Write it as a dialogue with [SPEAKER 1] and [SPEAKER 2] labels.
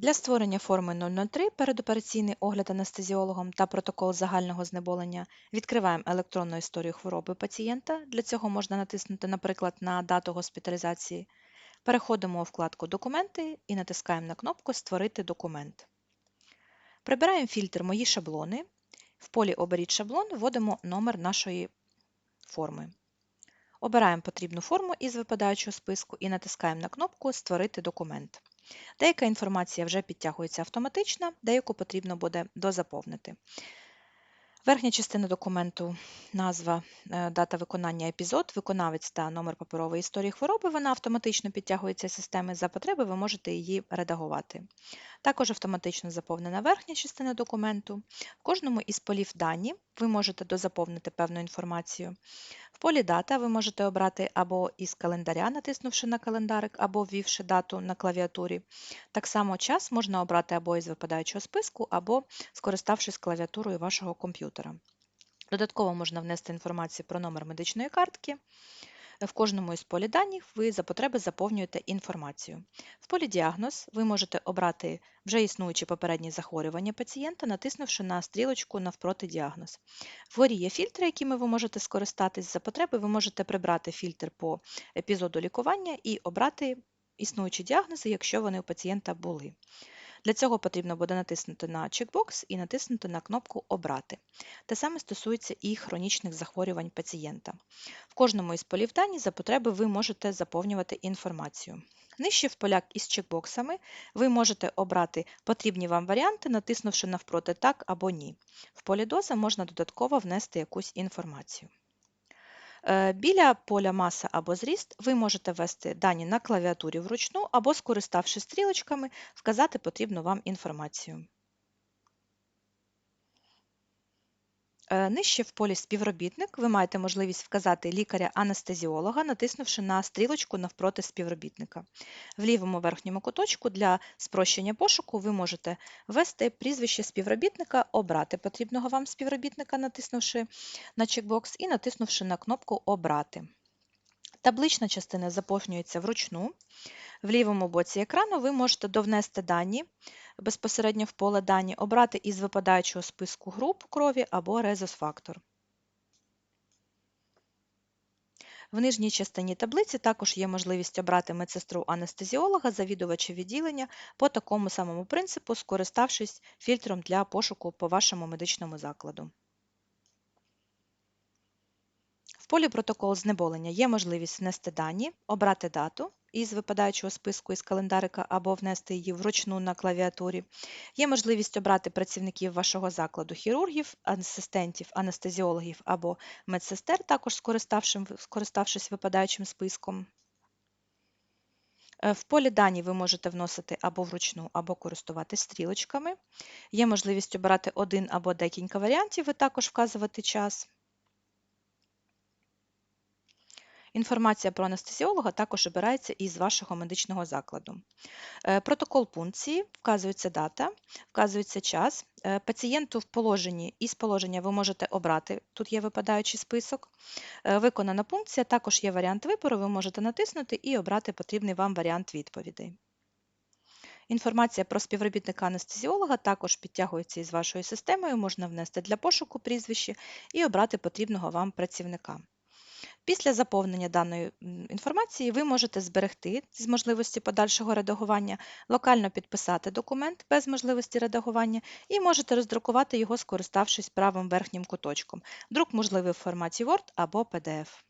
[SPEAKER 1] Для створення форми 003 передопераційний огляд анестезіологом та протокол загального знеболення відкриваємо електронну історію хвороби пацієнта. Для цього можна натиснути, наприклад, на дату госпіталізації. Переходимо у вкладку Документи і натискаємо на кнопку Створити документ. Прибираємо фільтр Мої шаблони. В полі Оберіть шаблон вводимо номер нашої форми. Обираємо потрібну форму із випадаючого списку і натискаємо на кнопку Створити документ. Деяка інформація вже підтягується автоматично, деяку потрібно буде дозаповнити. Верхня частина документу назва, е, дата виконання епізод, виконавець та номер паперової історії хвороби, вона автоматично підтягується з системи. За потреби ви можете її редагувати. Також автоматично заповнена верхня частина документу. В кожному із полів дані ви можете дозаповнити певну інформацію. В полі дата ви можете обрати або із календаря, натиснувши на календарик, або ввівши дату на клавіатурі. Так само час можна обрати або із випадаючого списку, або скориставшись клавіатурою вашого комп'ютера. Додатково можна внести інформацію про номер медичної картки. В кожному із полі даних ви за потреби заповнюєте інформацію. В полі діагноз ви можете обрати вже існуючі попередні захворювання пацієнта, натиснувши на стрілочку навпроти діагноз. Вгорі є фільтри, якими ви можете скористатись. За потреби ви можете прибрати фільтр по епізоду лікування і обрати існуючі діагнози, якщо вони у пацієнта були. Для цього потрібно буде натиснути на чекбокс і натиснути на кнопку Обрати. Те саме стосується і хронічних захворювань пацієнта. В кожному із полів дані за потреби ви можете заповнювати інформацію. Нижче в полях із чекбоксами ви можете обрати потрібні вам варіанти, натиснувши навпроти Так або Ні. В полі доза можна додатково внести якусь інформацію. Е, біля поля маса або зріст ви можете ввести дані на клавіатурі вручну або, скориставшись стрілочками, вказати потрібну вам інформацію. Нижче в полі співробітник ви маєте можливість вказати лікаря-анестезіолога, натиснувши на стрілочку навпроти співробітника. В лівому верхньому куточку для спрощення пошуку ви можете ввести прізвище співробітника, обрати потрібного вам співробітника, натиснувши на чекбокс і натиснувши на кнопку Обрати. Таблична частина заповнюється вручну. В лівому боці екрану ви можете довнести дані безпосередньо в поле дані, обрати із випадаючого списку груп крові або резус-фактор. В нижній частині таблиці також є можливість обрати медсестру анестезіолога, завідувача відділення по такому самому принципу, скориставшись фільтром для пошуку по вашому медичному закладу В полі протокол знеболення є можливість внести дані, обрати дату із випадаючого списку із календарика або внести її вручну на клавіатурі. Є можливість обрати працівників вашого закладу, хірургів, асистентів, анестезіологів або медсестер, також скориставшись випадаючим списком. Е, в полі дані ви можете вносити або вручну, або користуватись стрілочками. Є можливість обрати один або декілька варіантів і також вказувати час. Інформація про анестезіолога також обирається із вашого медичного закладу. Е, протокол пункції, вказується дата, вказується час. Е, пацієнту в положенні із положення ви можете обрати, тут є випадаючий список. Е, виконана пункція, також є варіант вибору, ви можете натиснути і обрати потрібний вам варіант відповідей. Інформація про співробітника анестезіолога також підтягується із вашою системою, можна внести для пошуку прізвище і обрати потрібного вам працівника. Після заповнення даної інформації ви можете зберегти з можливості подальшого редагування, локально підписати документ без можливості редагування і можете роздрукувати його, скориставшись правим верхнім куточком. Друк можливий в форматі Word або PDF.